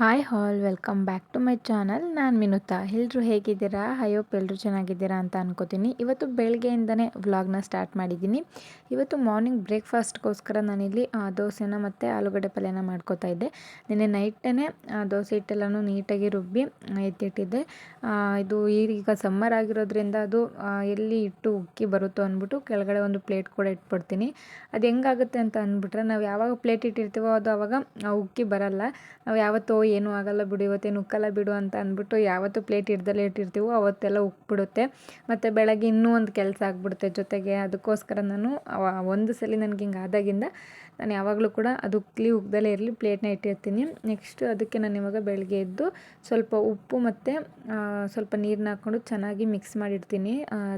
Hi all welcome back to my channel ನಾನು ಮಿನುತಾ ಎಲ್ಲರೂ ಹೇಗಿದ್ದೀರಾ? ಹೈಯೋಪ್ ಎಲ್ಲರೂ ಚೆನ್ನಾಗಿದ್ದೀರಾ ಅಂತ ಅನ್ಕೋತೀನಿ. ಇವತ್ತು ಬೆಳಗ್ಗೆಯಿಂದನೇ ವ್ಲಾಗ್ನ ಸ್ಟಾರ್ಟ್ ಮಾಡಿದ್ದೀನಿ. ಇವತ್ತು ಮಾರ್ನಿಂಗ್ ಬ್ರೇಕ್ಫಾಸ್ಟ್ಗೋಸ್ಕರ ನಾನಿಲ್ಲಿ ದೋಸೆನ ಮತ್ತು ಆಲೂಗಡ್ಡೆ ಪಲ್ಯನ ಮಾಡ್ಕೋತಾ ಇದ್ದೆ. ನಿನ್ನೆ ನೈಟೇ ದೋಸೆ ಹಿಟ್ಟೆಲ್ಲನೂ ನೀಟಾಗಿ ರುಬ್ಬಿ ಎತ್ತಿಟ್ಟಿದ್ದೆ. ಇದು ಈಗ ಸಮ್ಮರ್ ಆಗಿರೋದ್ರಿಂದ ಅದು ಎಲ್ಲಿ ಇಟ್ಟು ಉಕ್ಕಿ ಬರುತ್ತೋ ಅಂದ್ಬಿಟ್ಟು ಕೆಳಗಡೆ ಒಂದು ಪ್ಲೇಟ್ ಕೂಡ ಇಟ್ಬಿಡ್ತೀನಿ. ಅದು ಹೆಂಗಾಗುತ್ತೆ ಅಂತ ಅಂದ್ಬಿಟ್ರೆ, ನಾವು ಯಾವಾಗ ಪ್ಲೇಟ್ ಇಟ್ಟಿರ್ತೀವೋ ಅದು ಆವಾಗ ಉಕ್ಕಿ ಬರಲ್ಲ. ನಾವು ಯಾವತ್ತೋ ಏನೂ ಆಗಲ್ಲ ಬಿಡು ಇವತ್ತೇನು ಉಕ್ಕಲ್ಲ ಬಿಡು ಅಂತ ಅಂದ್ಬಿಟ್ಟು ಯಾವತ್ತು ಪ್ಲೇಟ್ ಹಿಡ್ದಲ್ಲೇ ಇಟ್ಟಿರ್ತೀವೋ ಅವತ್ತೆಲ್ಲ ಉಕ್ಬಿಡುತ್ತೆ ಮತ್ತು ಬೆಳಗ್ಗೆ ಇನ್ನೂ ಒಂದು ಕೆಲಸ ಆಗ್ಬಿಡುತ್ತೆ ಜೊತೆಗೆ ಅದಕ್ಕೋಸ್ಕರ ನಾನು ಒಂದು ಸಲ ನನಗೆ ಹಿಂಗೆ ಆದಾಗಿಂದ ನಾನು ಯಾವಾಗಲೂ ಕೂಡ ಅದು ಉಕ್ಲಿ ಉಗ್ದಲ್ಲೇ ಇರಲಿ, ಪ್ಲೇಟ್ನ ಇಟ್ಟಿರ್ತೀನಿ. ನೆಕ್ಸ್ಟ್ ಅದಕ್ಕೆ ನಾನು ಇವಾಗ ಬೆಳಗ್ಗೆ ಎದ್ದು ಸ್ವಲ್ಪ ಉಪ್ಪು ಮತ್ತು ಸ್ವಲ್ಪ ನೀರನ್ನ ಹಾಕ್ಕೊಂಡು ಚೆನ್ನಾಗಿ ಮಿಕ್ಸ್ ಮಾಡಿಡ್ತೀನಿ.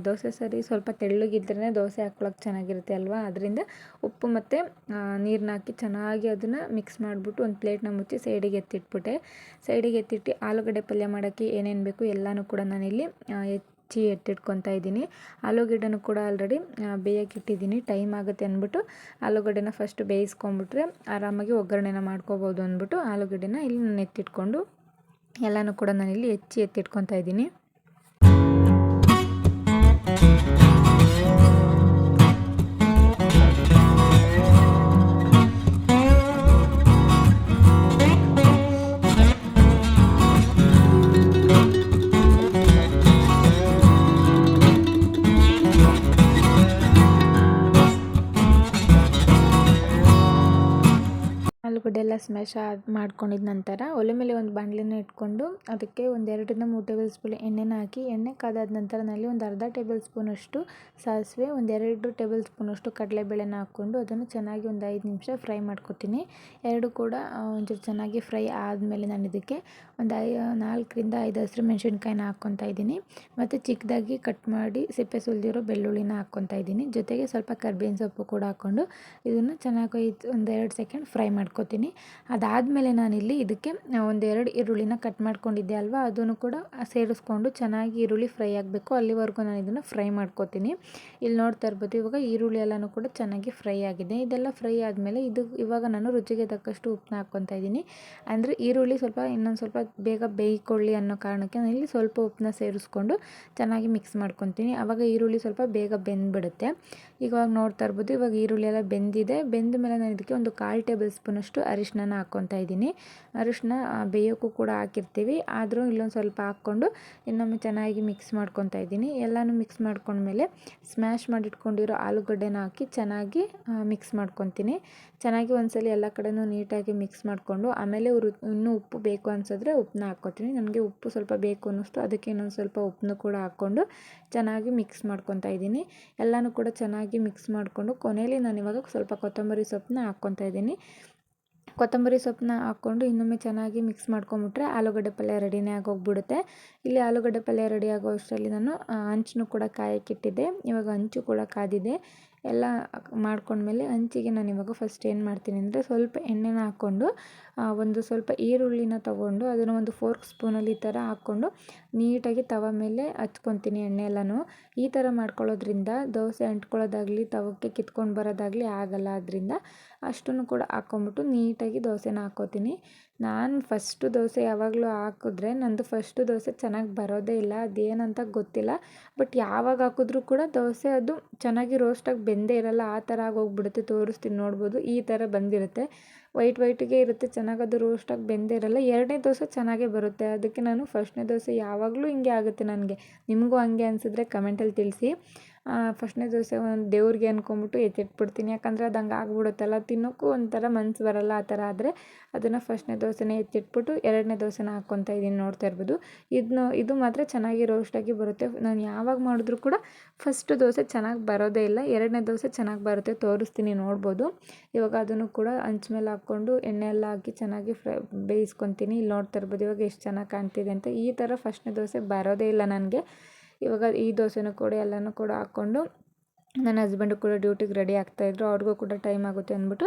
ದೋಸೆ ಸರಿ ಸ್ವಲ್ಪ ತೆಳ್ಳಗಿದ್ರೇ ದೋಸೆ ಹಾಕ್ಕೊಳಕ್ಕೆ ಚೆನ್ನಾಗಿರುತ್ತೆ ಅಲ್ವಾ? ಅದರಿಂದ ಉಪ್ಪು ಮತ್ತು ನೀರನ್ನ ಹಾಕಿ ಚೆನ್ನಾಗಿ ಅದನ್ನು ಮಿಕ್ಸ್ ಮಾಡಿಬಿಟ್ಟು ಒಂದು ಪ್ಲೇಟ್ನ ಮುಚ್ಚಿ ಸೈಡಿಗೆ ಎತ್ತಿಟ್ಬಿಟ್ಟೆ ಸೈಡಿಗೆ ಎತ್ತಿಟ್ಟು ಆಲೂಗಡ್ಡೆ ಪಲ್ಯ ಮಾಡೋಕ್ಕೆ ಏನೇನು ಬೇಕು ಎಲ್ಲನೂ ಕೂಡ ನಾನಿಲ್ಲಿ ಹೆಚ್ಚಿ ಎತ್ತಿಟ್ಕೊತಾ ಇದ್ದೀನಿ. ಆಲೂಗಡ್ಡೆನೂ ಕೂಡ ಆಲ್ರೆಡಿ ಬೇಯಕ್ಕೆ ಇಟ್ಟಿದ್ದೀನಿ. ಟೈಮ್ ಆಗುತ್ತೆ ಅಂದ್ಬಿಟ್ಟು ಆಲೂಗಡ್ಡೆನ ಫಸ್ಟ್ ಬೇಯಿಸ್ಕೊಂಬಿಟ್ರೆ ಆರಾಮಾಗಿ ಒಗ್ಗರಣೆನ ಮಾಡ್ಕೋಬೋದು ಅಂದ್ಬಿಟ್ಟು ಆಲೂಗಡ್ಡೆನ ಇಲ್ಲಿ ನಾನು ಎತ್ತಿಟ್ಕೊಂಡು ಎಲ್ಲನೂ ಕೂಡ ನಾನಿಲ್ಲಿ ಹೆಚ್ಚಿ ಎತ್ತಿಟ್ಕೊತಾ ಇದ್ದೀನಿ. ಆಲೂಗಡ್ಡೆ ಎಲ್ಲ ಸ್ಮ್ಯಾಶ್ ಆಗಿ ಮಾಡ್ಕೊಂಡಿದ ನಂತರ ಒಲೆ ಮೇಲೆ ಒಂದು ಬಾಣಲೆನ ಇಟ್ಕೊಂಡು ಅದಕ್ಕೆ ಒಂದು ಎರಡರಿಂದ ಮೂರು ಟೇಬಲ್ ಸ್ಪೂನ್ ಎಣ್ಣೆನ ಹಾಕಿ, ಎಣ್ಣೆ ಕಾದಾದ ನಂತರ ನಲ್ಲಿ ಒಂದು ಅರ್ಧ ಟೇಬಲ್ ಸ್ಪೂನಷ್ಟು ಸಾಸಿವೆ ಒಂದು ಎರಡು ಟೇಬಲ್ ಸ್ಪೂನಷ್ಟು ಕಡಲೆಬೇಳೆನ ಹಾಕ್ಕೊಂಡು ಅದನ್ನು ಚೆನ್ನಾಗಿ ಒಂದು ಐದು ನಿಮಿಷ ಫ್ರೈ ಮಾಡ್ಕೊತೀನಿ. ಎರಡು ಕೂಡ ಒಂಚೂರು ಚೆನ್ನಾಗಿ ಫ್ರೈ ಆದಮೇಲೆ ನಾನು ಇದಕ್ಕೆ ಒಂದು ಐ ನಾಲ್ಕರಿಂದ ಐದು ಹಸಿರು ಮೆಣಸಿನ್ಕಾಯಿನ ಹಾಕ್ಕೊತಾ ಇದ್ದೀನಿ. ಮತ್ತು ಚಿಕ್ಕದಾಗಿ ಕಟ್ ಮಾಡಿ ಸಿಪ್ಪೆ ಸುಲಿದಿರೋ ಬೆಳ್ಳುಳ್ಳಿನ ಹಾಕ್ಕೊತಾ ಇದ್ದೀನಿ. ಜೊತೆಗೆ ಸ್ವಲ್ಪ ಕರ್ಬೇವಿನ ಸೊಪ್ಪು ಕೂಡ ಹಾಕ್ಕೊಂಡು ಇದನ್ನು ಚೆನ್ನಾಗಿ ಒಂದು ಎರಡು ಸೆಕೆಂಡ್ ಫ್ರೈ ಮಾಡ್ಕೊತೀನಿ. ಅದಾದಮೇಲೆ ನಾನಿಲ್ಲಿ ಇದಕ್ಕೆ ಒಂದೆರಡು ಈರುಳ್ಳಿನ ಕಟ್ ಮಾಡ್ಕೊಂಡಿದ್ದೆ ಅಲ್ವಾ? ಅದನ್ನು ಕೂಡ ಸೇರಿಸ್ಕೊಂಡು ಚೆನ್ನಾಗಿ ಈರುಳ್ಳಿ ಫ್ರೈ ಆಗಬೇಕು. ಅಲ್ಲಿವರೆಗೂ ನಾನು ಇದನ್ನು ಫ್ರೈ ಮಾಡ್ಕೊತೀನಿ. ಇಲ್ಲಿ ನೋಡ್ತಾ ಇರ್ಬೋದು, ಇವಾಗ ಈರುಳ್ಳಿ ಎಲ್ಲನೂ ಕೂಡ ಚೆನ್ನಾಗಿ ಫ್ರೈ ಆಗಿದೆ. ಇದೆಲ್ಲ ಫ್ರೈ ಆದಮೇಲೆ ಇದು, ಇವಾಗ ನಾನು ರುಚಿಗೆ ತಕ್ಕಷ್ಟು ಉಪ್ಪನ್ನ ಹಾಕ್ಕೊತಾ ಇದ್ದೀನಿ. ಅಂದರೆ ಈರುಳ್ಳಿ ಸ್ವಲ್ಪ, ಇನ್ನೊಂದು ಸ್ವಲ್ಪ ಬೇಗ ಬೇಯ್ಕೊಳ್ಳಿ ಅನ್ನೋ ಕಾರಣಕ್ಕೆ ನಾನು ಇಲ್ಲಿ ಸ್ವಲ್ಪ ಉಪ್ಪನ್ನ ಸೇರಿಸ್ಕೊಂಡು ಚೆನ್ನಾಗಿ ಮಿಕ್ಸ್ ಮಾಡ್ಕೊತೀನಿ. ಆವಾಗ ಈರುಳ್ಳಿ ಸ್ವಲ್ಪ ಬೇಗ ಬೆಂದ್ಬಿಡುತ್ತೆ. ಇವಾಗ ನೋಡ್ತಾ ಇರ್ಬೋದು, ಇವಾಗ ಈರುಳ್ಳಿ ಎಲ್ಲ ಬೆಂದಿದೆ. ಬೆಂದ ಮೇಲೆ ನಾನು ಇದಕ್ಕೆ ಒಂದು ಕಾಲು ಟೇಬಲ್ ಸ್ಪೂನಷ್ಟು ಅರಿಶಿನ ಹಾಕ್ಕೊತಾ ಇದ್ದೀನಿ. ಅರಿಶಿನ ಬೇಯೋಕ್ಕೂ ಕೂಡ ಹಾಕಿರ್ತೀವಿ. ಆದರೂ ಇಲ್ಲೊಂದು ಸ್ವಲ್ಪ ಹಾಕ್ಕೊಂಡು ಇನ್ನೊಮ್ಮೆ ಚೆನ್ನಾಗಿ ಮಿಕ್ಸ್ ಮಾಡ್ಕೊತಾ ಇದ್ದೀನಿ. ಎಲ್ಲನೂ ಮಿಕ್ಸ್ ಮಾಡ್ಕೊಂಡ್ಮೇಲೆ ಸ್ಮ್ಯಾಶ್ ಮಾಡಿಟ್ಕೊಂಡಿರೋ ಆಲೂಗಡ್ಡೆನ ಹಾಕಿ ಚೆನ್ನಾಗಿ ಮಿಕ್ಸ್ ಮಾಡ್ಕೊತೀನಿ. ಚೆನ್ನಾಗಿ ಒಂದ್ಸಲ ಎಲ್ಲ ಕಡೆನೂ ನೀಟಾಗಿ ಮಿಕ್ಸ್ ಮಾಡಿಕೊಂಡು, ಆಮೇಲೆ ಇನ್ನೂ ಉಪ್ಪು ಬೇಕು ಅನ್ಸಿದ್ರೆ ಉಪ್ಪನ್ನ ಹಾಕ್ಕೊತೀನಿ. ನನಗೆ ಉಪ್ಪು ಸ್ವಲ್ಪ ಬೇಕು ಅನ್ನಿಸ್ತು, ಅದಕ್ಕೆ ಇನ್ನೊಂದು ಸ್ವಲ್ಪ ಉಪ್ಪನ್ನು ಕೂಡ ಹಾಕ್ಕೊಂಡು ಚೆನ್ನಾಗಿ ಮಿಕ್ಸ್ ಮಾಡ್ಕೊತಾ ಇದ್ದೀನಿ. ಎಲ್ಲನೂ ಕೂಡ ಚೆನ್ನಾಗಿ ಮಿಕ್ಸ್ ಮಾಡಿಕೊಂಡು ಕೊನೆಯಲ್ಲಿ ನಾನು ಇವಾಗ ಸ್ವಲ್ಪ ಕೊತ್ತಂಬರಿ ಸೊಪ್ಪನ್ನ ಹಾಕ್ಕೊತಾ ಇದ್ದೀನಿ. ಕೊತ್ತಂಬರಿ ಸೊಪ್ಪನ್ನ ಹಾಕ್ಕೊಂಡು ಇನ್ನೊಮ್ಮೆ ಚೆನ್ನಾಗಿ ಮಿಕ್ಸ್ ಮಾಡ್ಕೊಂಬಿಟ್ರೆ ಆಲೂಗಡ್ಡೆ ಪಲ್ಯ ರೆಡಿನೇ ಆಗೋಗ್ಬಿಡುತ್ತೆ. ಇಲ್ಲಿ ಆಲೂಗಡ್ಡೆ ಪಲ್ಯ ರೆಡಿ ಆಗೋ ಅಷ್ಟರಲ್ಲಿ ನಾನು ಹಂಚನ್ನು ಕೂಡ ಕಾಯಕ್ಕಿಟ್ಟಿದ್ದೆ ಇವಾಗ ಹಂಚು ಕೂಡ ಕಾದಿದೆ. ಎಲ್ಲ ಮಾಡ್ಕೊಂಡ್ಮೇಲೆ ಹಂಚಿಗೆ ನಾನು ಇವಾಗ ಫಸ್ಟ್ ಏನು ಮಾಡ್ತೀನಿ ಅಂದರೆ ಸ್ವಲ್ಪ ಎಣ್ಣೆನ ಹಾಕ್ಕೊಂಡು ಒಂದು ಸ್ವಲ್ಪ ಈರುಳ್ಳಿನ ತಗೊಂಡು ಅದನ್ನು ಒಂದು ಫೋರ್ಕ್ ಸ್ಪೂನಲ್ಲಿ ಈ ಥರ ಹಾಕ್ಕೊಂಡು ನೀಟಾಗಿ ತವ ಮೇಲೆ ಹಚ್ಕೊತೀನಿ ಎಣ್ಣೆ ಎಲ್ಲನೂ ಈ ಥರ ಮಾಡ್ಕೊಳ್ಳೋದ್ರಿಂದ, ದೋಸೆ ಅಂಟ್ಕೊಳ್ಳೋದಾಗಲಿ, ತವಕ್ಕೆ ಕಿತ್ಕೊಂಡು ಬರೋದಾಗಲಿ ಆಗಲ್ಲ. ಅದರಿಂದ ಅಷ್ಟನ್ನು ಕೂಡ ಹಾಕ್ಕೊಂಬಿಟ್ಟು ನೀಟಾಗಿ ದೋಸೆನ ಹಾಕ್ಕೋತೀನಿ ನಾನು ಫಸ್ಟು ದೋಸೆ ಯಾವಾಗಲೂ ಹಾಕಿದ್ರೆ ನಂದು ಫಸ್ಟು ದೋಸೆ ಚೆನ್ನಾಗಿ ಬರೋದೇ ಇಲ್ಲ, ಅದೇನಂತ ಗೊತ್ತಿಲ್ಲ. ಬಟ್ ಯಾವಾಗ ಹಾಕಿದ್ರೂ ಕೂಡ ದೋಸೆ ಅದು ಚೆನ್ನಾಗಿ ರೋಸ್ಟಾಗಿ ಬೆಂದೇ ಇರಲ್ಲ, ಆ ಥರ ಆಗೋಗ್ಬಿಡುತ್ತೆ, ತೋರಿಸ್ತೀನಿ ನೋಡ್ಬೋದು, ಈ ಥರ ಬಂದಿರುತ್ತೆ. ವೈಟ್ ವೈಟಿಗೆ ಇರುತ್ತೆ, ಚೆನ್ನಾಗಿ ಅದು ರೋಸ್ಟಾಗಿ ಬೆಂದೇ ಇರಲ್ಲ, ಎರಡನೇ ದೋಸೆ ಚೆನ್ನಾಗೇ ಬರುತ್ತೆ. ಅದಕ್ಕೆ ನಾನು ಫಸ್ಟ್ನೇ ದೋಸೆ ಯಾವಾಗಲೂ ಹಿಂಗೆ ಆಗುತ್ತೆ ನನಗೆ. ನಿಮಗೂ ಹಂಗೆ ಅನಿಸಿದ್ರೆ ಕಮೆಂಟಲ್ಲಿ ತಿಳಿಸಿ. ಫಸ್ಟ್ನೇ ದೋಸೆ ಒಂದು ದೇವ್ರಿಗೆ ಅಂದ್ಕೊಂಬಿಟ್ಟು ಎತ್ತಿಟ್ಬಿಡ್ತೀನಿ ಯಾಕಂದರೆ ಅದು ಹಂಗೆ ಆಗ್ಬಿಡುತ್ತಲ್ಲ, ತಿನ್ನೋಕ್ಕೂ ಒಂಥರ ಮನ್ಸು ಬರಲ್ಲ ಆ ಥರ ಆದರೆ ಅದನ್ನು ಫಸ್ಟ್ನೇ ದೋಸೆನೇ ಎತ್ತಿಟ್ಬಿಟ್ಟು ಎರಡನೇ ದೋಸೆನ ಹಾಕ್ಕೊತಾ ಇದ್ದೀನಿ ನೋಡ್ತಾ ಇರ್ಬೋದು. ಇದನ್ನ ಇದು ಮಾತ್ರ ಚೆನ್ನಾಗಿ ರೋಸ್ಟಾಗಿ ಬರುತ್ತೆ. ನಾನು ಯಾವಾಗ ಮಾಡಿದ್ರೂ ಕೂಡ ಫಸ್ಟ್ ದೋಸೆ ಚೆನ್ನಾಗಿ ಬರೋದೇ ಇಲ್ಲ, ಎರಡನೇ ದೋಸೆ ಚೆನ್ನಾಗಿ ಬರುತ್ತೆ ತೋರಿಸ್ತೀನಿ ನೋಡ್ಬೋದು. ಇವಾಗ ಅದನ್ನು ಕೂಡ ಹಂಚ್ ಮೇಲೆ ಹಾಕ್ಕೊಂಡು ಎಣ್ಣೆ ಎಲ್ಲ ಹಾಕಿ ಚೆನ್ನಾಗಿ ಫ್ರೈ, ಬೇಯಿಸ್ಕೊತೀನಿ. ಇಲ್ಲಿ ನೋಡ್ತಾ ಇರ್ಬೋದು ಇವಾಗ ಎಷ್ಟು ಚೆನ್ನಾಗಿ ಕಾಣ್ತಿದೆ ಅಂತ. ಈ ಥರ ಫಸ್ಟ್ನೇ ದೋಸೆ ಬರೋದೇ ಇಲ್ಲ ನನಗೆ. ಇವಾಗ ಈ ದೋಸೆನೂ ಕೂಡ ಎಲ್ಲನೂ ಕೂಡ ಹಾಕ್ಕೊಂಡು ನನ್ನ ಹಸ್ಬೆಂಡು ಕೂಡ ಡ್ಯೂಟಿಗೆ ರೆಡಿ ಆಗ್ತಾಯಿದ್ರು ಅವ್ರಿಗೂ ಕೂಡ ಟೈಮ್ ಆಗುತ್ತೆ ಅಂದ್ಬಿಟ್ಟು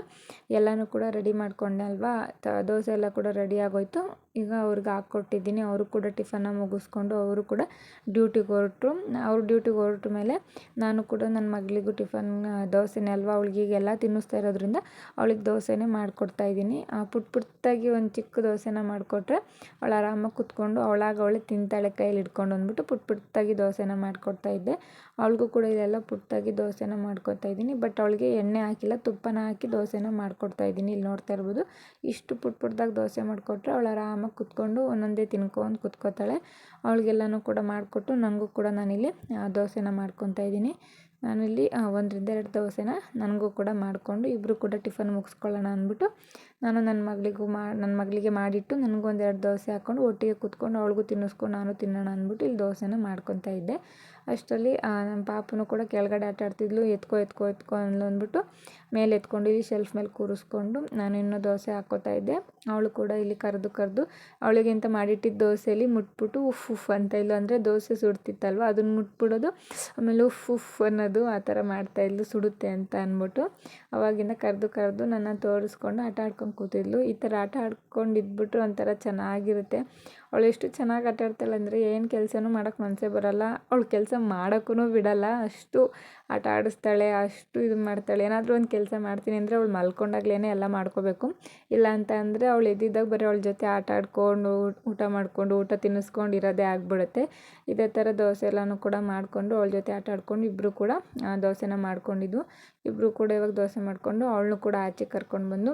ಎಲ್ಲನೂ ಕೂಡ ರೆಡಿ ಮಾಡಿಕೊಂಡೆ ಅಲ್ವಾ? ತ, ದೋಸೆ ಎಲ್ಲ ಕೂಡ ರೆಡಿ ಆಗೋಯ್ತು. ಈಗ ಅವ್ರಿಗೆ ಹಾಕ್ಕೊಟ್ಟಿದ್ದೀನಿ. ಅವರು ಕೂಡ ಟಿಫನ್ನ ಮುಗಿಸ್ಕೊಂಡು ಅವರು ಕೂಡ ಡ್ಯೂಟಿಗೆ ಹೊರಟರು. ಅವ್ರು ಡ್ಯೂಟಿಗೆ ಹೊರಟ ಮೇಲೆ ನಾನು ಕೂಡ ನನ್ನ ಮಗಳಿಗೂ ಟಿಫನ್ ದೋಸೆನೇ ಅಲ್ವಾ? ಅವಳಿಗೆ ಈಗೆಲ್ಲ ತಿನ್ನಿಸ್ತಾ ಇರೋದ್ರಿಂದ ಅವಳಿಗೆ ದೋಸೆನೇ ಮಾಡಿಕೊಡ್ತಾ ಇದ್ದೀನಿ. ಪುಟ್ ಪುಟ್ಟಾಗಿ ಒಂದು ಚಿಕ್ಕ ದೋಸೆನ ಮಾಡಿಕೊಟ್ರೆ ಅವಳು ಆರಾಮಾಗಿ ಕುತ್ಕೊಂಡು ಅವಳಾಗ ಅವಳೆ ತಿಂತಾಳೆ ಕೈಯಲ್ಲಿ ಹಿಡ್ಕೊಂಡು ಅಂದ್ಬಿಟ್ಟು ಪುಟ್ ಪುಟ್ಟಾಗಿ ದೋಸೆನ ಮಾಡಿಕೊಡ್ತಾ ಇದ್ದೆ. ಅವಳಿಗೂ ಕೂಡ ಇಲ್ಲೆಲ್ಲ ಪುಟ್ಟಾಗಿ ದೋಸೆನ ಮಾಡ್ಕೊತಾ ಇದ್ದೀನಿ. ಬಟ್ ಅವಳಿಗೆ ಎಣ್ಣೆ ಹಾಕಿಲ್ಲ, ತುಪ್ಪನ ಹಾಕಿ ದೋಸೆನ ಮಾಡ್ಕೊಡ್ತಾ ಇದ್ದೀನಿ. ಇಲ್ಲಿ ನೋಡ್ತಾ ಇರ್ಬೋದು, ಇಷ್ಟು ಪುಟ್ ಪುಟ್ದಾಗಿ ದೋಸೆ ಮಾಡಿಕೊಟ್ರೆ ಅವಳು ಆರಾಮಾಗಿ ಕುತ್ಕೊಂಡು ಒಂದೊಂದೇ ತಿನ್ಕೊಂಡು ಕುತ್ಕೋತಾಳೆ. ಅವಳಿಗೆಲ್ಲನೂ ಕೂಡ ಮಾಡಿಕೊಟ್ಟು ನನಗೂ ಕೂಡ ನಾನಿಲ್ಲಿ ದೋಸೆನ ಮಾಡ್ಕೊತಾ ಇದ್ದೀನಿ. ನಾನಿಲ್ಲಿ ಒಂದರಿಂದ ಎರಡು ದೋಸೆನ ನನಗೂ ಕೂಡ ಮಾಡಿಕೊಂಡು ಇಬ್ಬರು ಕೂಡ ಟಿಫನ್ ಮುಗಿಸ್ಕೊಳ್ಳೋಣ ಅಂದ್ಬಿಟ್ಟು ನಾನು ನನ್ನ ಮಗಳಿಗೂ ಮಾ, ನನ್ನ ಮಗಳಿಗೆ ಮಾಡಿಟ್ಟು ನನಗೂ ಒಂದೆರಡು ದೋಸೆ ಹಾಕ್ಕೊಂಡು ಒಟ್ಟಿಗೆ ಕೂತ್ಕೊಂಡು ಅವಳಿಗೂ ತಿನ್ನಿಸ್ಕೊಂಡು ನಾನು ತಿನ್ನೋಣ ಅಂದ್ಬಿಟ್ಟು ಇಲ್ಲಿ ದೋಸೆನ ಮಾಡ್ಕೊತಾ ಇದ್ದೆ. ಅಷ್ಟರಲ್ಲಿ ನಮ್ಮ ಪಾಪನೂ ಕೂಡ ಕೆಳಗಡೆ ಆಟ ಆಡ್ತಿದ್ಲು, ಎತ್ಕೊ ಎತ್ಕೊ ಎತ್ಕೊ ಅಂದ್ಬಿಟ್ಟು ಮೇಲೆ ಎತ್ಕೊಂಡು ಇಲ್ಲಿ ಶೆಲ್ಫ್ ಮೇಲೆ ಕೂರಿಸ್ಕೊಂಡು ನಾನು ಇನ್ನೂ ದೋಸೆ ಹಾಕ್ಕೋತಾ ಇದ್ದೆ. ಅವಳು ಕೂಡ ಇಲ್ಲಿ ಕರೆದು ಕರೆದು ಅವಳಿಗಿಂತ ಮಾಡಿಟ್ಟಿದ್ದ ದೋಸೆಯಲ್ಲಿ ಮುಟ್ಬಿಟ್ಟು ಉಫ್ ಉಫ್ ಅಂತ ಇಲ್ಲ ಅಂದರೆ ದೋಸೆ ಸುಡ್ತಿತ್ತಲ್ವ, ಅದನ್ನು ಮುಟ್ಬಿಡೋದು, ಆಮೇಲೆ ಉಫ್ ಉಫ್ ಅನ್ನೋದು ಆ ಥರ ಮಾಡ್ತಾಯಿದ್ಲು ಸುಡುತ್ತೆ ಅಂತ ಅಂದ್ಬಿಟ್ಟು. ಅವಾಗಿಂದ ಕರೆದು ಕರೆದು ನನ್ನ ತೋರಿಸ್ಕೊಂಡು ಆಟ ಕೂತಿದ್ಲು ಈ ಥರ ಆಟ ಆಡ್ಕೊಂಡು ಇದ್ಬಿಟ್ರೆ ಒಂಥರ ಚೆನ್ನಾಗಿರುತ್ತೆ. ಅವಳು ಎಷ್ಟು ಚೆನ್ನಾಗಿ ಆಟ ಆಡ್ತಾಳೆ ಅಂದರೆ ಏನು ಕೆಲಸನೂ ಮಾಡೋಕ್ಕೆ ಮನಸ್ಸೇ ಬರೋಲ್ಲ. ಅವಳು ಕೆಲಸ ಮಾಡೋಕ್ಕೂ ಬಿಡೋಲ್ಲ. ಅಷ್ಟು ಆಟ ಆಡಿಸ್ತಾಳೆ, ಅಷ್ಟು ಇದು ಮಾಡ್ತಾಳೆ. ಏನಾದರೂ ಒಂದು ಕೆಲಸ ಮಾಡ್ತೀನಿ ಅಂದರೆ ಅವಳು ಮಲ್ಕೊಂಡಾಗ್ಲೇ ಎಲ್ಲ ಮಾಡ್ಕೋಬೇಕು. ಇಲ್ಲ ಅಂತ ಅಂದರೆ ಅವಳು ಎದ್ದಿದ್ದಾಗ ಬರೀ ಅವಳ ಜೊತೆ ಆಟ ಆಡ್ಕೊಂಡು, ಊಟ ಮಾಡಿಕೊಂಡು, ಊಟ ತಿನ್ನಿಸ್ಕೊಂಡು ಇರೋದೇ ಆಗಿಬಿಡುತ್ತೆ. ಇದೇ ಥರ ದೋಸೆ ಎಲ್ಲನೂ ಕೂಡ ಮಾಡಿಕೊಂಡು ಅವಳ ಜೊತೆ ಆಟ ಆಡ್ಕೊಂಡು ಇಬ್ಬರು ಕೂಡ ದೋಸೆನ ಮಾಡ್ಕೊಂಡಿದ್ವು. ಇಬ್ಬರು ಕೂಡ ಇವಾಗ ದೋಸೆ ಮಾಡಿಕೊಂಡು ಅವಳನ್ನೂ ಕೂಡ ಆಚೆ ಕರ್ಕೊಂಡು ಬಂದು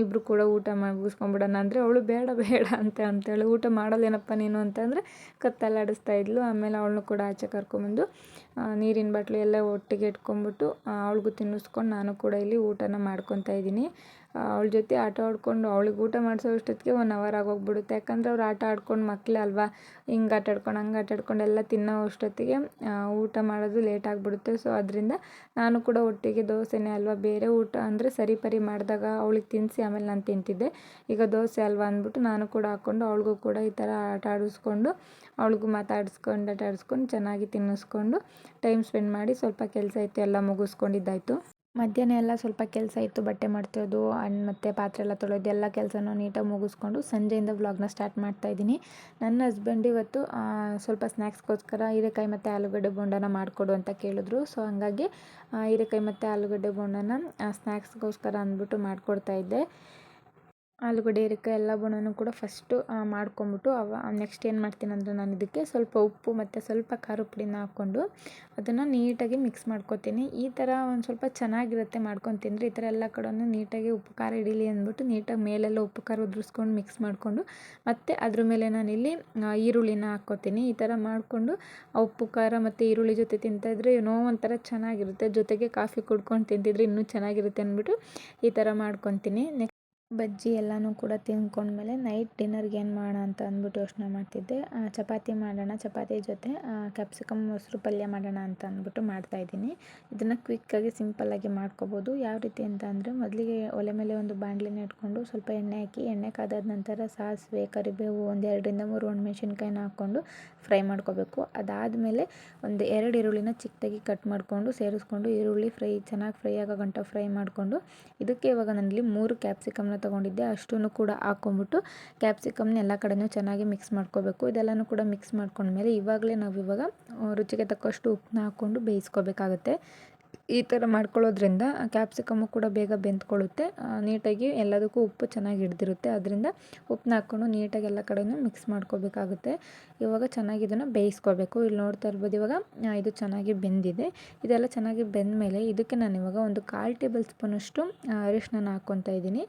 ಇಬ್ಬರು ಕೂಡ ಊಟ ಮಾಡಿ ಮುಗಿಸ್ಕೊಂಬಿಡೋಣ ಅಂದರೆ ಅವಳು ಬೇಡ ಬೇಡ ಅಂತ, ಅಂತೇಳಿ ಊಟ ಮಾಡೋದೇನಪ್ಪ ನೀನು ಅಂತಂದರೆ ಕತ್ತಲಾಡಿಸ್ತಾ ಇದ್ಲು. ಆಮೇಲೆ ಅವಳನ್ನು ಕೂಡ ಆಚೆ ಕರ್ಕೊಂಬಂದು ನೀರಿನ ಬಾಟ್ಲು ಎಲ್ಲ ಒಟ್ಟಿಗೆ ಇಟ್ಕೊಂಬಿಟ್ಟು ಅವಳಿಗೂ ತಿನ್ನಿಸ್ಕೊಂಡು ನಾನು ಕೂಡ ಇಲ್ಲಿ ಊಟನ ಮಾಡ್ಕೊತಾ ಇದ್ದೀನಿ. ಅವಳ ಜೊತೆ ಆಟ ಆಡ್ಕೊಂಡು ಅವಳಿಗೆ ಊಟ ಮಾಡಿಸೋ ಅಷ್ಟೊತ್ತಿಗೆ ಒನ್ ಅವರ್ ಆಗೋಗ್ಬಿಡುತ್ತೆ. ಯಾಕಂದರೆ ಅವ್ರು ಆಟ ಆಡ್ಕೊಂಡು ಮಕ್ಕಳೇ ಅಲ್ವಾ? ಹಿಂಗೆ ಆಟ ಆಡ್ಕೊಂಡು, ಹಂಗೆ ಆಟ ಆಡ್ಕೊಂಡು ಎಲ್ಲ ತಿನ್ನೋ ಅಷ್ಟೊತ್ತಿಗೆ ಊಟ ಮಾಡೋದು ಲೇಟ್ ಆಗಿಬಿಡುತ್ತೆ. ಸೊ ಅದರಿಂದ ನಾನು ಕೂಡ ಒಟ್ಟಿಗೆ ದೋಸೆನೇ ಅಲ್ವಾ? ಬೇರೆ ಊಟ ಅಂದರೆ ಸರಿ ಪರಿ ಮಾಡಿದಾಗ ಅವಳಿಗೆ ತಿನ್ನಿಸಿ ಆಮೇಲೆ ನಾನು ತಿಂತಿದ್ದೆ. ಈಗ ದೋಸೆ ಅಲ್ವಾ ಅಂದ್ಬಿಟ್ಟು ನಾನು ಕೂಡ ಹಾಕ್ಕೊಂಡು ಅವಳಿಗೂ ಕೂಡ ಈ ಥರ ಆಟ ಆಡಿಸ್ಕೊಂಡು, ಅವಳಿಗೂ ಮಾತಾಡಿಸ್ಕೊಂಡು, ಆಟ ಆಡಿಸ್ಕೊಂಡು ಚೆನ್ನಾಗಿ ತಿನ್ನಿಸ್ಕೊಂಡು ಟೈಮ್ ಸ್ಪೆಂಡ್ ಮಾಡಿ ಸ್ವಲ್ಪ ಕೆಲಸ ಇತ್ತು ಎಲ್ಲ ಮುಗಿಸ್ಕೊಂಡಿದ್ದಾಯಿತು. ಮಧ್ಯಾಹ್ನ ಎಲ್ಲ ಸ್ವಲ್ಪ ಕೆಲಸ ಇತ್ತು, ಬಟ್ಟೆ ಮಾಡ್ತಿರೋದು ಅಂಡ್ ಮತ್ತು ಪಾತ್ರೆ ಎಲ್ಲ ತೊಳೆಯೋದು ಎಲ್ಲ ಕೆಲಸನೂ ನೀಟಾಗಿ ಮುಗಿಸ್ಕೊಂಡು ಸಂಜೆಯಿಂದ ವ್ಲಾಗ್ನ ಸ್ಟಾರ್ಟ್ ಮಾಡ್ತಾ ಇದ್ದೀನಿ. ನನ್ನ ಹಸ್ಬೆಂಡ್ ಇವತ್ತು ಸ್ವಲ್ಪ ಸ್ನ್ಯಾಕ್ಸ್ಗೋಸ್ಕರ ಹೀರೆಕಾಯಿ ಮತ್ತು ಆಲೂಗಡ್ಡೆ ಬೋಂಡನ ಮಾಡಿಕೊಡು ಅಂತ ಕೇಳಿದ್ರು. ಸೊ ಹಂಗಾಗಿ ಹೀರೆಕಾಯಿ ಮತ್ತು ಆಲೂಗಡ್ಡೆ ಬೋಂಡನ ಸ್ನ್ಯಾಕ್ಸ್ಗೋಸ್ಕರ ಅಂದ್ಬಿಟ್ಟು ಮಾಡಿಕೊಡ್ತಾ ಇದ್ದೆ. ಆಲೂಗಡ್ಡೆ ಹೀರೆಕಾಯಿ ಎಲ್ಲ ಬುಣನೂ ಕೂಡ ಫಸ್ಟು ಮಾಡ್ಕೊಂಬಿಟ್ಟು ಅವ ನೆಕ್ಸ್ಟ್ ಏನು ಮಾಡ್ತೀನಿ ಅಂದರೆ ನಾನು ಇದಕ್ಕೆ ಸ್ವಲ್ಪ ಉಪ್ಪು ಮತ್ತು ಸ್ವಲ್ಪ ಖಾರ ಪುಡಿನ ಹಾಕ್ಕೊಂಡು ಅದನ್ನು ನೀಟಾಗಿ ಮಿಕ್ಸ್ ಮಾಡ್ಕೊತೀನಿ. ಈ ಥರ ಒಂದು ಸ್ವಲ್ಪ ಚೆನ್ನಾಗಿರುತ್ತೆ ಮಾಡ್ಕೊಂಡು ತಿಂದರೆ ಈ ಥರ ಎಲ್ಲ ಕಡೆಯೂ ನೀಟಾಗಿ ಉಪ್ಪು, ಖಾರ ಹಿಡೀಲಿ ಅಂದ್ಬಿಟ್ಟು ನೀಟಾಗಿ ಮೇಲೆಲ್ಲ ಉಪ್ಪು, ಖಾರ ಉದುರಿಸ್ಕೊಂಡು ಮಿಕ್ಸ್ ಮಾಡಿಕೊಂಡು ಮತ್ತು ಅದ್ರ ಮೇಲೆ ನಾನಿಲ್ಲಿ ಈರುಳ್ಳಿನ ಹಾಕ್ಕೊತೀನಿ. ಈ ಥರ ಮಾಡಿಕೊಂಡು ಉಪ್ಪು, ಖಾರ ಮತ್ತು ಈರುಳ್ಳಿ ಜೊತೆ ತಿಂತಾಯಿದ್ರೆ ಏನೋ ಒಂಥರ ಚೆನ್ನಾಗಿರುತ್ತೆ. ಜೊತೆಗೆ ಕಾಫಿ ಕುಡ್ಕೊಂಡು ತಿಂತಿದ್ರೆ ಇನ್ನೂ ಚೆನ್ನಾಗಿರುತ್ತೆ ಅಂದ್ಬಿಟ್ಟು ಈ ಥರ ಮಾಡ್ಕೊತೀನಿ. ನೆಕ್ಸ್ಟ್ ಬಜ್ಜಿ ಎಲ್ಲನೂ ಕೂಡ ತಿಂದ್ಕೊಂಡ್ಮೇಲೆ ನೈಟ್ ಡಿನ್ನರ್ಗೆ ಏನು ಮಾಡೋಣ ಅಂತ ಅಂದ್ಬಿಟ್ಟು ಯೋಚನೆ ಮಾಡ್ತಿದ್ದೆ. ಚಪಾತಿ ಮಾಡೋಣ, ಚಪಾತಿ ಜೊತೆ ಕ್ಯಾಪ್ಸಿಕಮ್ ಮೊಸರು ಪಲ್ಯ ಮಾಡೋಣ ಅಂತ ಅಂದ್ಬಿಟ್ಟು ಮಾಡ್ತಾಯಿದ್ದೀನಿ ಇದನ್ನು ಕ್ವಿಕ್ಕಾಗಿ ಸಿಂಪಲ್ಲಾಗಿ ಮಾಡ್ಕೋಬೋದು. ಯಾವ ರೀತಿ ಅಂತ ಅಂದರೆ ಮೊದಲಿಗೆ ಒಲೆ ಮೇಲೆ ಒಂದು ಬಾಣಲಿನ ಇಟ್ಕೊಂಡು ಸ್ವಲ್ಪ ಎಣ್ಣೆ ಹಾಕಿ, ಎಣ್ಣೆ ಕಾದಾದ ನಂತರ ಸಾಸಿವೆ, ಕರಿಬೇವು ಒಂದು ಎರಡರಿಂದ ಮೂರು ಒಣಮೆಣ್ಸಿನ್ಕಾಯಿನ ಹಾಕ್ಕೊಂಡು ಫ್ರೈ ಮಾಡ್ಕೋಬೇಕು. ಅದಾದಮೇಲೆ ಒಂದು ಎರಡು ಈರುಳ್ಳಿನ ಚಿಕ್ಕದಾಗಿ ಕಟ್ ಮಾಡಿಕೊಂಡು ಸೇರಿಸ್ಕೊಂಡು ಈರುಳ್ಳಿ ಫ್ರೈ ಚೆನ್ನಾಗಿ ಫ್ರೈ ಆಗೋ ಗಂಟ ಫ್ರೈ ಮಾಡಿಕೊಂಡು, ಇದಕ್ಕೆ ಇವಾಗ ನನ್ನಲ್ಲಿ ಮೂರು ಕ್ಯಾಪ್ಸಿಕಮ್ನ ತೊಗೊಂಡಿದ್ದೆ ಅಷ್ಟೂ ಕೂಡ ಹಾಕ್ಕೊಂಬಿಟ್ಟು ಕ್ಯಾಪ್ಸಿಕಮ್ನ ಎಲ್ಲ ಕಡೆಯೂ ಚೆನ್ನಾಗಿ ಮಿಕ್ಸ್ ಮಾಡ್ಕೋಬೇಕು. ಇದೆಲ್ಲನೂ ಕೂಡ ಮಿಕ್ಸ್ ಮಾಡ್ಕೊಂಡ್ಮೇಲೆ ಇವಾಗಲೇ ನಾವು ಇವಾಗ ರುಚಿಗೆ ತಕ್ಕಷ್ಟು ಉಪ್ಪನ್ನ ಹಾಕ್ಕೊಂಡು ಬೇಯಿಸ್ಕೋಬೇಕಾಗತ್ತೆ. ಈ ಥರ ಮಾಡ್ಕೊಳ್ಳೋದ್ರಿಂದ ಕ್ಯಾಪ್ಸಿಕಮ್ಮು ಕೂಡ ಬೇಗ ಬೆಂದ್ಕೊಳ್ಳುತ್ತೆ. ನೀಟಾಗಿ ಎಲ್ಲದಕ್ಕೂ ಉಪ್ಪು ಚೆನ್ನಾಗಿ ಹಿಡ್ದಿರುತ್ತೆ. ಅದರಿಂದ ಉಪ್ಪನ್ನ ಹಾಕ್ಕೊಂಡು ನೀಟಾಗಿ ಎಲ್ಲ ಕಡೆಯೂ ಮಿಕ್ಸ್ ಮಾಡ್ಕೋಬೇಕಾಗುತ್ತೆ. ಇವಾಗ ಚೆನ್ನಾಗಿ ಇದನ್ನು ಬೇಯಿಸ್ಕೋಬೇಕು. ಇಲ್ಲಿ ನೋಡ್ತಾ ಇರ್ಬೋದು ಇವಾಗ ಇದು ಚೆನ್ನಾಗಿ ಬೆಂದಿದೆ. ಇದೆಲ್ಲ ಚೆನ್ನಾಗಿ ಬೆಂದ ಮೇಲೆ ಇದಕ್ಕೆ ನಾನು ಇವಾಗ ಒಂದು ಕಾಲು ಟೇಬಲ್ ಸ್ಪೂನಷ್ಟು ಅರಿಶಿನ ಹಾಕ್ಕೊತಾ ಇದ್ದೀನಿ.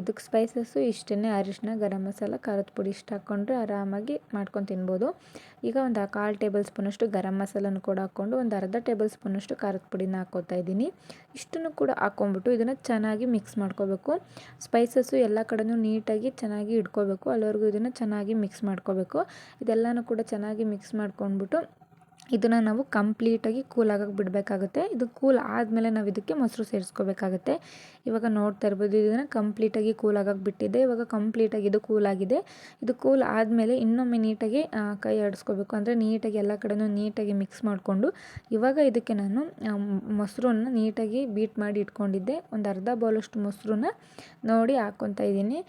ಇದಕ್ಕೆ ಸ್ಪೈಸಸ್ಸು ಇಷ್ಟೇ ಅರಿಶಿನ ಗರಂ ಮಸಾಲ, ಖಾರದ ಪುಡಿ ಇಷ್ಟು ಹಾಕ್ಕೊಂಡ್ರೆ ಆರಾಮಾಗಿ ಮಾಡ್ಕೊಂಡು ತಿನ್ಬೋದು. ಈಗ ಒಂದು ಕಾಲು ಟೇಬಲ್ ಸ್ಪೂನಷ್ಟು ಗರಂ ಮಸಾಲನ್ನು ಕೂಡ ಹಾಕ್ಕೊಂಡು ಒಂದು ಅರ್ಧ ಟೇಬಲ್ ಸ್ಪೂನಷ್ಟು ಖಾರದ ಪುಡಿನ ಹಾಕ್ಕೋತಾ ಇದ್ದೀನಿ. ಇಷ್ಟನ್ನು ಕೂಡ ಹಾಕ್ಕೊಂಬಿಟ್ಟು ಇದನ್ನು ಚೆನ್ನಾಗಿ ಮಿಕ್ಸ್ ಮಾಡ್ಕೋಬೇಕು. ಸ್ಪೈಸಸ್ಸು ಎಲ್ಲ ಕಡೆಯೂ ನೀಟಾಗಿ ಚೆನ್ನಾಗಿ ಇಟ್ಕೋಬೇಕು. ಅಲ್ಲಿವರೆಗೂ ಇದನ್ನು ಚೆನ್ನಾಗಿ ಮಿಕ್ಸ್ ಮಾಡ್ಕೋಬೇಕು. ಇದೆಲ್ಲನೂ ಕೂಡ ಚೆನ್ನಾಗಿ ಮಿಕ್ಸ್ ಮಾಡ್ಕೊಂಡ್ಬಿಟ್ಟು ಇದನ್ನು ನಾವು ಕಂಪ್ಲೀಟಾಗಿ ಕೂಲ್ ಆಗೋಕ್ಕೆ ಬಿಡಬೇಕಾಗುತ್ತೆ. ಇದು ಕೂಲ್ ಆದಮೇಲೆ ನಾವು ಇದಕ್ಕೆ ಮೊಸರು ಸೇರಿಸ್ಕೋಬೇಕಾಗುತ್ತೆ. ಇವಾಗ ನೋಡ್ತಾ ಇರ್ಬೋದು, ಇದನ್ನು ಕಂಪ್ಲೀಟಾಗಿ ಕೂಲ್ ಆಗಕ್ಕೆ ಬಿಟ್ಟಿದ್ದೆ ಇವಾಗ ಕಂಪ್ಲೀಟಾಗಿ ಇದು ಕೂಲ್ ಆಗಿದೆ. ಇದು ಕೂಲ್ ಆದಮೇಲೆ ಇನ್ನೊಮ್ಮೆ ನೀಟಾಗಿ ಕೈ ಆಡಿಸ್ಕೋಬೇಕು. ಅಂದರೆ ನೀಟಾಗಿ ಎಲ್ಲ ಕಡೆನೂ ನೀಟಾಗಿ ಮಿಕ್ಸ್ ಮಾಡಿಕೊಂಡು, ಇವಾಗ ಇದಕ್ಕೆ ನಾನು ಮೊಸರನ್ನು ನೀಟಾಗಿ ಬೀಟ್ ಮಾಡಿ ಇಟ್ಕೊಂಡಿದ್ದೆ. ಒಂದು ಅರ್ಧ ಬೌಲಷ್ಟು ಮೊಸರನ್ನ ನೋಡಿ ಹಾಕ್ಕೊತಾ ಇದ್ದೀನಿ.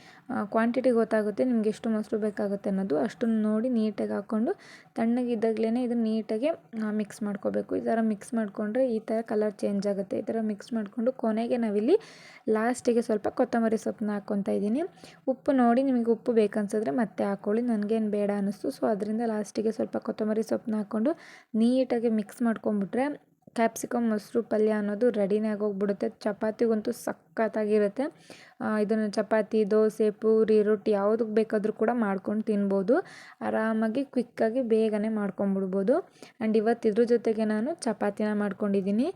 ಕ್ವಾಂಟಿಟಿ ಗೊತ್ತಾಗುತ್ತೆ ನಿಮ್ಗೆ ಎಷ್ಟು ಮೊಸರು ಬೇಕಾಗುತ್ತೆ ಅನ್ನೋದು. ಅಷ್ಟನ್ನು ನೋಡಿ ನೀಟಾಗಿ ಹಾಕ್ಕೊಂಡು ತಣ್ಣಗಿದ್ದಾಗಲೇ ಇದನ್ನು ನೀಟಾಗಿ ಮಿಕ್ಸ್ ಮಾಡ್ಕೋಬೇಕು. ಈ ಥರ ಮಿಕ್ಸ್ ಮಾಡಿಕೊಂಡ್ರೆ ಈ ಥರ ಕಲರ್ ಚೇಂಜ್ ಆಗುತ್ತೆ. ಈ ಥರ ಮಿಕ್ಸ್ ಮಾಡಿಕೊಂಡು ಕೊನೆಗೆ ನಾವಿಲ್ಲಿ ಲಾಸ್ಟಿಗೆ ಸ್ವಲ್ಪ ಕೊತ್ತಂಬರಿ ಸೊಪ್ಪನ್ನ ಹಾಕ್ಕೊತಾ ಇದ್ದೀನಿ. ಉಪ್ಪು ನೋಡಿ ನಿಮಗೆ ಉಪ್ಪು ಬೇಕನ್ಸಿದ್ರೆ ಮತ್ತೆ ಹಾಕ್ಕೊಳ್ಳಿ ನನಗೇನು ಬೇಡ ಅನ್ನಿಸ್ತು ಸೊ ಅದರಿಂದ ಲಾಸ್ಟಿಗೆ ಸ್ವಲ್ಪ ಕೊತ್ತಂಬರಿ ಸೊಪ್ಪನ್ನ ಹಾಕ್ಕೊಂಡು ನೀಟಾಗಿ ಮಿಕ್ಸ್ ಮಾಡ್ಕೊಂಬಿಟ್ರೆ ಕ್ಯಾಪ್ಸಿಕಮ್ ಮೊಸರು ಪಲ್ಯ ಅನ್ನೋದು ರೆಡಿನೇ ಆಗೋಗ್ಬಿಡುತ್ತೆ. ಚಪಾತಿಗಂತೂ ಸಖತ್ತಾಗಿರುತ್ತೆ. ಇದನ್ನು ಚಪಾತಿ, ದೋಸೆ, ಪೂರಿ, ರೊಟ್ಟಿ ಯಾವುದಕ್ಕೆ ಬೇಕಾದರೂ ಕೂಡ ಮಾಡ್ಕೊಂಡು ತಿನ್ಬೋದು. ಆರಾಮಾಗಿ ಕ್ವಿಕ್ಕಾಗಿ ಬೇಗನೆ ಮಾಡ್ಕೊಂಬಿಡ್ಬೋದು ಆ್ಯಂಡ್ ಇವತ್ತು ಇದ್ರ ಜೊತೆಗೆ ನಾನು ಚಪಾತಿನ ಮಾಡ್ಕೊಂಡಿದ್ದೀನಿ.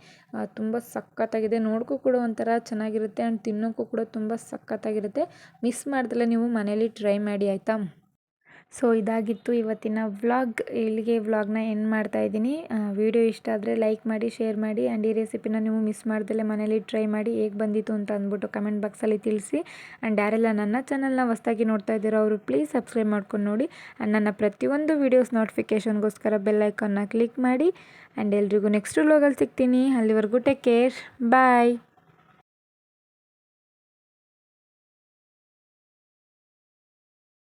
ತುಂಬ ಸಖತ್ತಾಗಿದೆ. ನೋಡೋಕ್ಕೂ ಕೂಡ ಒಂಥರ ಚೆನ್ನಾಗಿರುತ್ತೆ ಆ್ಯಂಡ್ ತಿನ್ನೋಕ್ಕೂ ಕೂಡ ತುಂಬ ಸಖತ್ತಾಗಿರುತ್ತೆ. ಮಿಸ್ ಮಾಡ್ದಲೇ ನೀವು ಮನೇಲಿ ಟ್ರೈ ಮಾಡಿ, ಆಯಿತಾ? ಸೊ ಇದಾಗಿತ್ತು ಇವತ್ತಿನ ವ್ಲಾಗ್. ಇಲ್ಲಿಗೆ ವ್ಲಾಗ್ನ ಎಂಡ್ ಮಾಡ್ತಾ ಇದ್ದೀನಿ. ವಿಡಿಯೋ ಇಷ್ಟ ಆದರೆ ಲೈಕ್ ಮಾಡಿ ಶೇರ್ ಮಾಡಿ ಆ್ಯಂಡ್ ಈ ರೆಸಿಪಿನ ನೀವು ಮಿಸ್ ಮಾಡ್ದಲ್ಲೇ ಮನೇಲಿ ಟ್ರೈ ಮಾಡಿ ಹೇಗೆ ಬಂದಿತ್ತು ಅಂತ ಅಂದ್ಬಿಟ್ಟು ಕಮೆಂಟ್ ಬಾಕ್ಸಲ್ಲಿ ತಿಳಿಸಿ. ಆ್ಯಂಡ್ ಯಾರೆಲ್ಲ ನನ್ನ ಚಾನಲ್ನ ಹೊಸ್ದಾಗಿ ನೋಡ್ತಾ ಇದ್ದೀರೋ ಅವರು ಪ್ಲೀಸ್ ಸಬ್ಸ್ಕ್ರೈಬ್ ಮಾಡ್ಕೊಂಡು ನೋಡಿ. ಆ್ಯಂಡ್ ನನ್ನ ಪ್ರತಿಯೊಂದು ವೀಡಿಯೋಸ್ ನೋಟಿಫಿಕೇಷನ್ಗೋಸ್ಕರ ಬೆಲ್ ಐಕಾನ್ನ ಕ್ಲಿಕ್ ಮಾಡಿ. ಆ್ಯಂಡ್ ಎಲ್ರಿಗೂ ನೆಕ್ಸ್ಟ್ ವ್ಲಾಗಲ್ಲಿ ಸಿಗ್ತೀನಿ. ಅಲ್ಲಿವರೆಗೂ ಟೇಕ್ ಕೇರ್ ಬಾಯ್